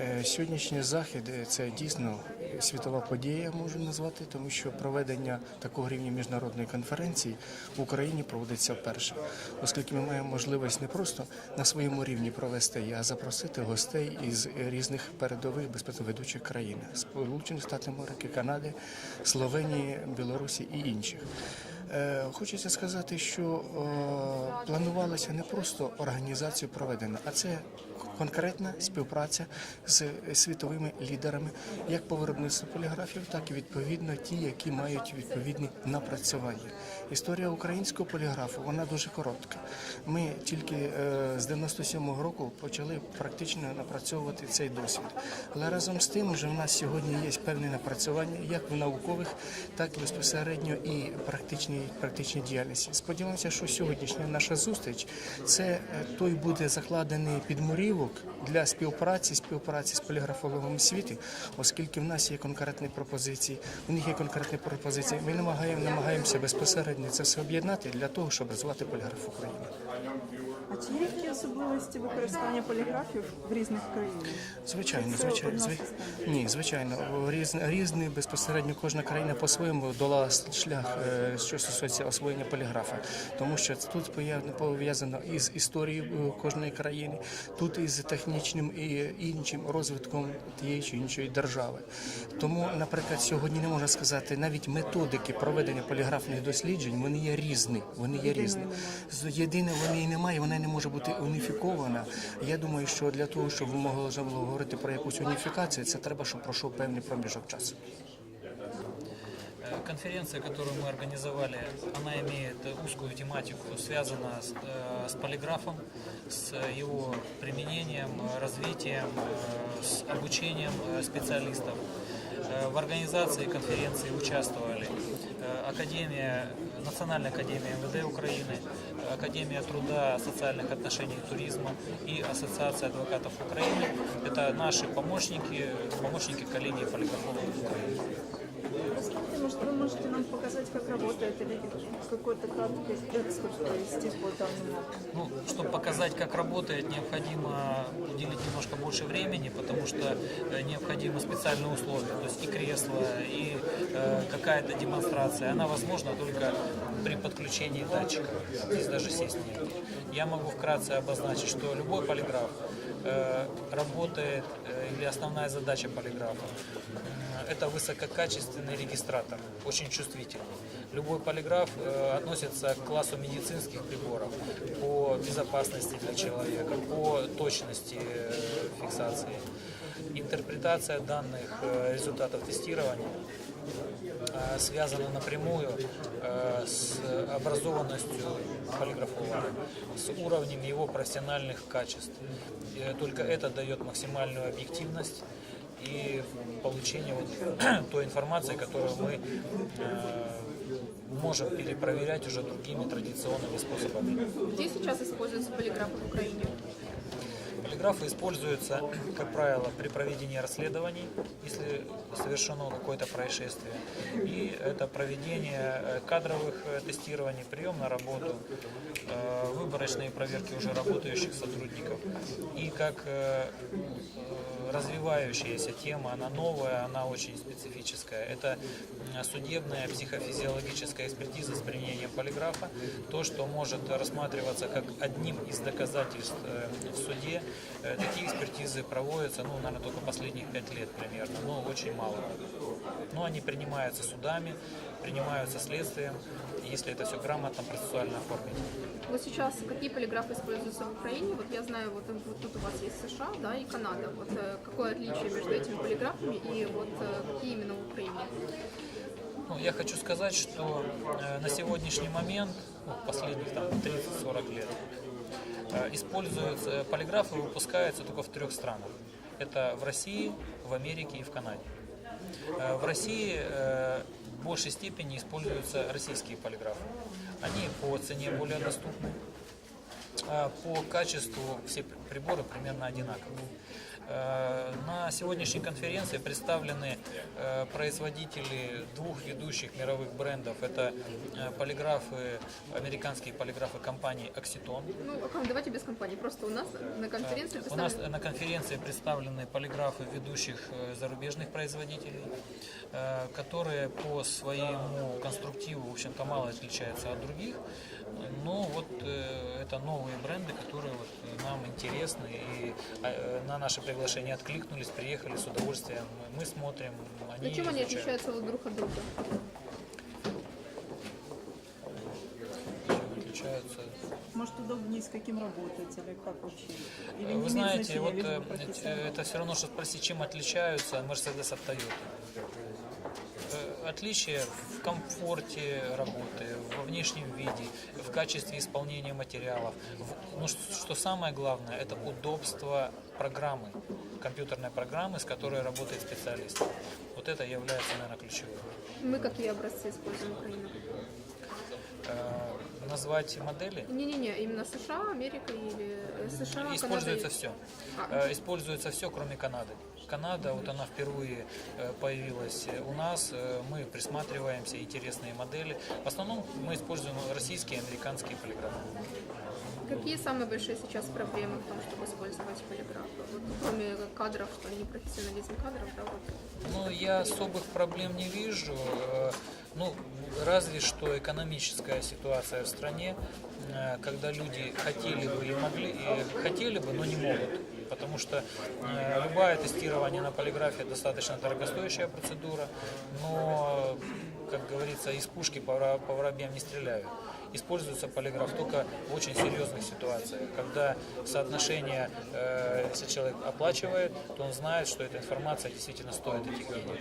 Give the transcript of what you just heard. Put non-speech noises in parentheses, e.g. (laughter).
Е, Сьогоднішній захід е, це дійсно світова подія, можу назвати, тому що проведення такого рівня міжнародної конференції в Україні проводиться вперше, оскільки ми маємо можливість не просто на своєму рівні провести, а запросити гостей із різних передових безпековедучих країн Сполучених Штатів Америки, Канади, Словенії, Білорусі і інших. Е, Хочеться сказати, що планувалося не просто організацію проведення, а це конкретна співпраця з світовими лідерами, як по виробництву поліграфів, так і відповідно ті, які мають відповідні напрацювання. Історія українського поліграфу вона дуже коротка. Ми тільки е, з 97-го року почали практично напрацьовувати цей досвід. Але разом з тим, вже в нас сьогодні є певне напрацювання, як в наукових, так і безпосередньо і практичній практичній діяльності. Сподіваємося, що сьогоднішня наша зустріч це е, той буде закладений підмурівок для співпраці, співпраці з поліграфологом світі, оскільки в нас є конкретні пропозиції, у них є конкретні пропозиції. Ми намагаємо, намагаємося безпосередньо це все об'єднати для того, щоб розвивати поліграф в Україні. А чи є які особливості використання поліграфів в різних країнах? Звичайно, Це звичайно, одна зви... система. ні, звичайно, різний, різний безпосередньо кожна країна по-своєму долала шлях, е, що стосується освоєння поліграфа, тому що тут пов'язано із історією е, кожної країни, тут із технічним і іншим розвитком тієї чи іншої держави. Тому, наприклад, сьогодні не можна сказати, навіть методики проведення поліграфних досліджень вони є різні. Вони є різні. З- Єдине вони і немає, вона не може бути уніфікована. Я думаю, що для того, щоб ви могли вже було говорити про якусь уніфікацію, це треба, щоб пройшов певний проміжок часу. Э, Конференция, которую мы организовали, она имеет узкую тематику, связана с, э, с полиграфом, с его применением, э, развитием, э, с обучением э, специалистов. Э, В организации конференции участвовали э, Академия, Национальная академия МВД Украины, Академия труда, социальных отношений и туризма и Ассоциация адвокатов Украины. Это наши помощники, помощники коллегии полиграфологов Украины. Можете нам показать, как работает, или какой-то краткий экскурс провести по данному? Ну, чтобы показать, как работает, необходимо уделить немножко больше времени, потому что э, необходимы специальные условия, то есть и кресло, и э, какая-то демонстрация. Она возможна только при подключении датчика. Здесь даже сесть нет. Я могу вкратце обозначить, что любой полиграф работает, э, или основная задача полиграфа э, это высококачественный регистратор, очень чувствительный. Любой полиграф э, относится к классу медицинских приборов по безопасности для человека, по точности э, фиксации. Интерпретация данных э, результатов тестирования э, связана напрямую э, с образованностью полиграфолога, с уровнем его профессиональных качеств. И только это дает максимальную объективность и получение вот (clears throat) той информации, которую мы э, можем перепроверять уже другими традиционными способами. Где сейчас используются полиграфы в Украине? Полиграфы используются, как правило, при проведении расследований, если совершено какое-то происшествие. И это проведение э, кадровых э, тестирований, прием на работу, э, выборочные проверки уже работающих сотрудников. И как развивающаяся тема, она новая, она очень специфическая. Это судебная психофизиологическая экспертиза с применением полиграфа, то, что может рассматриваться как одним из доказательств в суде. Э, Такие экспертизы проводятся, ну, наверное, только последних пять лет примерно, но очень мало. Но они принимаются судами, принимаются следствием, если это все грамотно, процессуально оформить. Вот сейчас какие полиграфы используются в Украине? Вот я знаю, вот, вот тут у вас есть США, да, и Канада. Вот э, какое отличие между этими полиграфами и вот э, какие именно в Украине? Ну, я хочу сказать, что э, на сегодняшний момент, ну, последних там 30-40 лет, э, используются полиграфы выпускаются только в трех странах. Это в России, в Америке и в Канаде. Э, В России э, в большей степени используются российские полиграфы. Они по цене более доступны, по качеству все при- приборы примерно одинаковые. Э, На сегодняшней конференции представлены э, производители двух ведущих мировых брендов. Это э, полиграфы, американские полиграфы компании Oxyton. Ну, а давайте без компании. Просто у нас на конференции У нас представлены- на конференции представлены полиграфы ведущих э, зарубежных производителей, э, которые по своему конструктиву, в общем-то, мало отличаются от других. Но вот э, это новые бренды, которые вот нам интересны и э, на наше приглашение откликнулись, приехали с удовольствием. Мы смотрим, они Ну, чем они изучают. отличаются вот друг от друга? Чем отличаются. Может, удобнее с каким работать или как вообще? Или не Вы знаете, вот э, это все равно, что спросить, чем отличаются Mercedes от Toyota. Э, Отличие в комфорте работы, во внешнем виде, в качестве исполнения материалов. Ну, что что самое главное, это удобство программы, компьютерной программы, с которой работает специалист. Вот это является, наверное, ключевым. Мы какие образцы используем в Украине? Назвать модели? Не-не-не, именно США, Америка или э, США, Используется Канада все. А. Э, Используется все, кроме Канады. Канада, вот она впервые э, появилась у нас. Мы присматриваемся, интересные модели. В основном мы используем российские и американские полиграфы. Какие самые большие сейчас проблемы в том, чтобы использовать полиграфы? Вот, кроме кадров, что непрофессионализм кадров, да. Ну, я особых проблем не вижу. Э, Ну, разве что экономическая ситуация в стране, э, когда люди хотели бы и могли, и хотели бы, но не могут. Потому что э, любое тестирование на полиграфе достаточно дорогостоящая процедура, но, как говорится, из пушки по воробьям не стреляют. Используется полиграф только в очень серьезных ситуациях, когда соотношение, э, если человек оплачивает, то он знает, что эта информация действительно стоит этих денег.